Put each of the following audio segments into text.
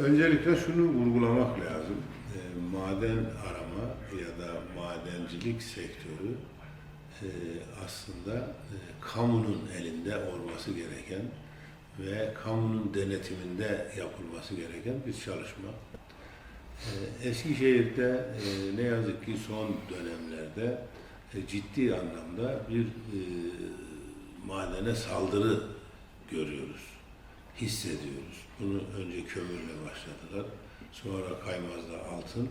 Öncelikle şunu vurgulamak lazım. E, maden arama ya da madencilik sektörü e, aslında e, kamunun elinde olması gereken ve kamunun denetiminde yapılması gereken bir çalışma. E, Eskişehir'de e, ne yazık ki son dönemlerde ciddi anlamda bir madene saldırı görüyoruz, hissediyoruz. Bunu önce kömürle başladılar, sonra Kaymaz'da altın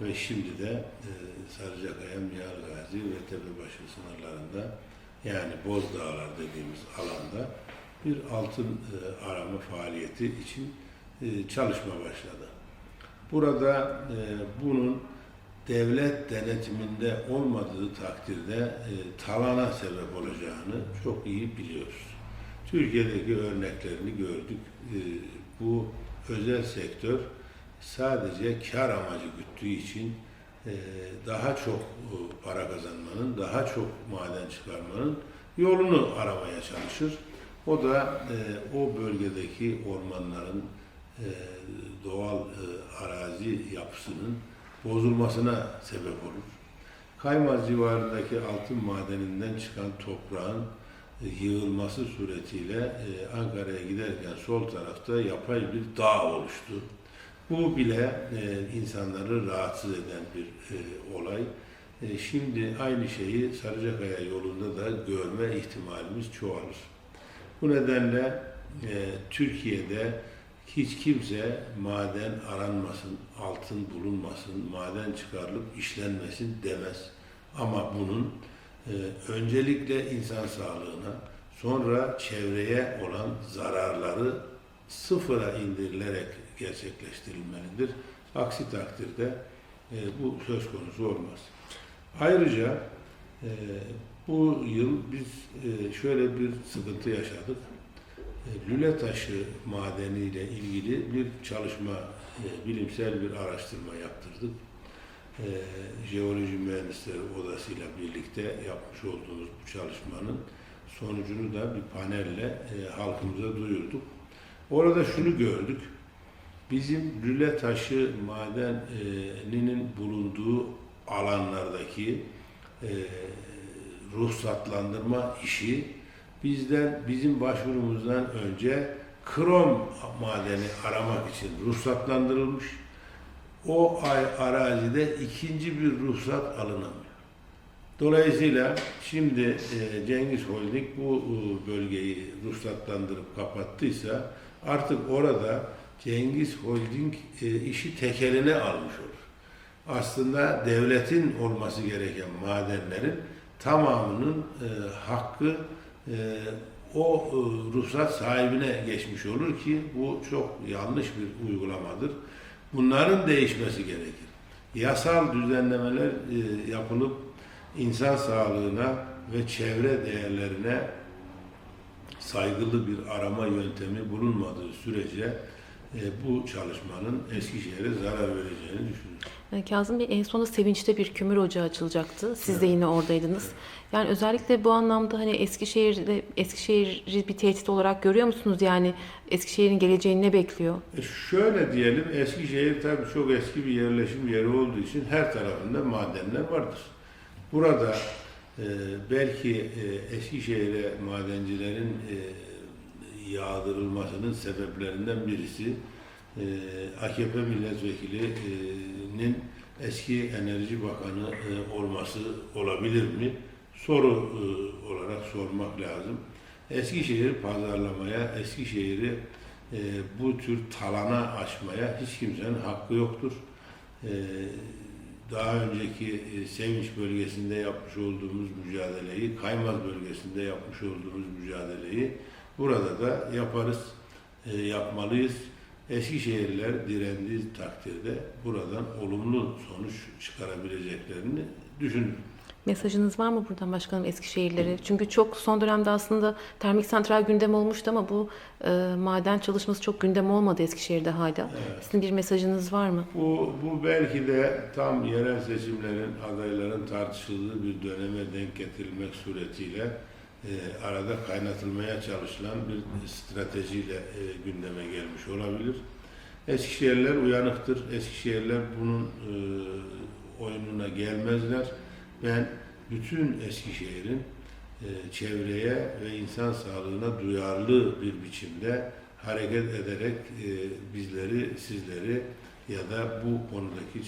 ve şimdi de e, Sarıcakaya, Miyargazi ve Tepebaşı sınırlarında yani Bozdağlar dediğimiz alanda bir altın e, arama faaliyeti için e, çalışma başladı. Burada e, bunun devlet denetiminde olmadığı takdirde e, talana sebep olacağını çok iyi biliyoruz. Türkiye'deki örneklerini gördük. E, bu özel sektör sadece kar amacı güttüğü için e, daha çok e, para kazanmanın, daha çok maden çıkarmanın yolunu aramaya çalışır. O da e, o bölgedeki ormanların doğal arazi yapısının bozulmasına sebep olur. Kaymaz civarındaki altın madeninden çıkan toprağın yığılması suretiyle e, Ankara'ya giderken sol tarafta yapay bir dağ oluştu. Bu bile e, insanları rahatsız eden bir e, olay. Şimdi aynı şeyi Sarıcakaya yolunda da görme ihtimalimiz çoğalır. Bu nedenle Türkiye'de hiç kimse maden aranmasın, altın bulunmasın, maden çıkarılıp işlenmesin demez. Ama bunun e, öncelikle insan sağlığına, sonra çevreye olan zararları sıfıra indirilerek gerçekleştirilmelidir. Aksi takdirde e, bu söz konusu olmaz. Ayrıca e, bu yıl biz e, şöyle bir sıkıntı yaşadık. Lüle taşı madeniyle ilgili bir çalışma, bilimsel bir araştırma yaptırdık. E, Jeoloji Mühendisleri Odası'yla birlikte yapmış olduğumuz bu çalışmanın sonucunu da bir panelle e, halkımıza duyurduk. Orada şunu gördük. Bizim lüle taşı madeninin bulunduğu alanlardaki e, ruhsatlandırma işi bizden bizim başvurumuzdan önce krom madeni aramak için ruhsatlandırılmış. O ay arazide ikinci bir ruhsat alınamıyor. Dolayısıyla şimdi e, Cengiz Holding bu e, bölgeyi ruhsatlandırıp kapattıysa artık orada Cengiz Holding e, işi tekeline almış olur. Aslında devletin olması gereken madenlerin tamamının hakkı o ruhsat sahibine geçmiş olur ki bu çok yanlış bir uygulamadır. Bunların değişmesi gerekir. Yasal düzenlemeler e, yapılıp insan sağlığına ve çevre değerlerine saygılı bir arama yöntemi bulunmadığı sürece e, bu çalışmanın Eskişehir'e zarar vereceğini düşünüyorum. Yani Kazım Bey en sonunda Sevinç'te bir kömür ocağı açılacaktı. Siz de yine oradaydınız. Yani özellikle bu anlamda hani Eskişehir'de Eskişehir'i bir tehdit olarak görüyor musunuz? Yani Eskişehir'in geleceğini ne bekliyor? E şöyle diyelim, Eskişehir tabii çok eski bir yerleşim yeri olduğu için her tarafında madenler vardır. Burada e, belki e, Eskişehir'e madencilerin e, yağdırılmasının sebeplerinden birisi e, AKP milletvekilinin eski Enerji Bakanı e, olması olabilir mi? Soru e, olarak sormak lazım. Eskişehir pazarlamaya, Eskişehir'i e, bu tür talana açmaya hiç kimsenin hakkı yoktur. E, daha önceki e, Sevinç bölgesinde yapmış olduğumuz mücadeleyi, Kaymaz bölgesinde yapmış olduğumuz mücadeleyi burada da yaparız, e, yapmalıyız. Eskişehirliler direndiği takdirde buradan olumlu sonuç çıkarabileceklerini düşünüyorum. Mesajınız var mı buradan başkanım Eskişehirlilere? Çünkü çok son dönemde aslında termik santral gündem olmuştu ama bu e, maden çalışması çok gündem olmadı Eskişehir'de hala. Sizin bir mesajınız var mı? Bu, bu belki de tam yerel seçimlerin, adayların tartışıldığı bir döneme denk getirilmek suretiyle e, arada kaynatılmaya çalışılan bir stratejiyle e, gündeme gelmiş olabilir. Eskişehirliler uyanıktır. Eskişehirliler bunun e, oyununa gelmezler. Ben bütün Eskişehir'in çevreye ve insan sağlığına duyarlı bir biçimde hareket ederek bizleri, sizleri ya da bu konudaki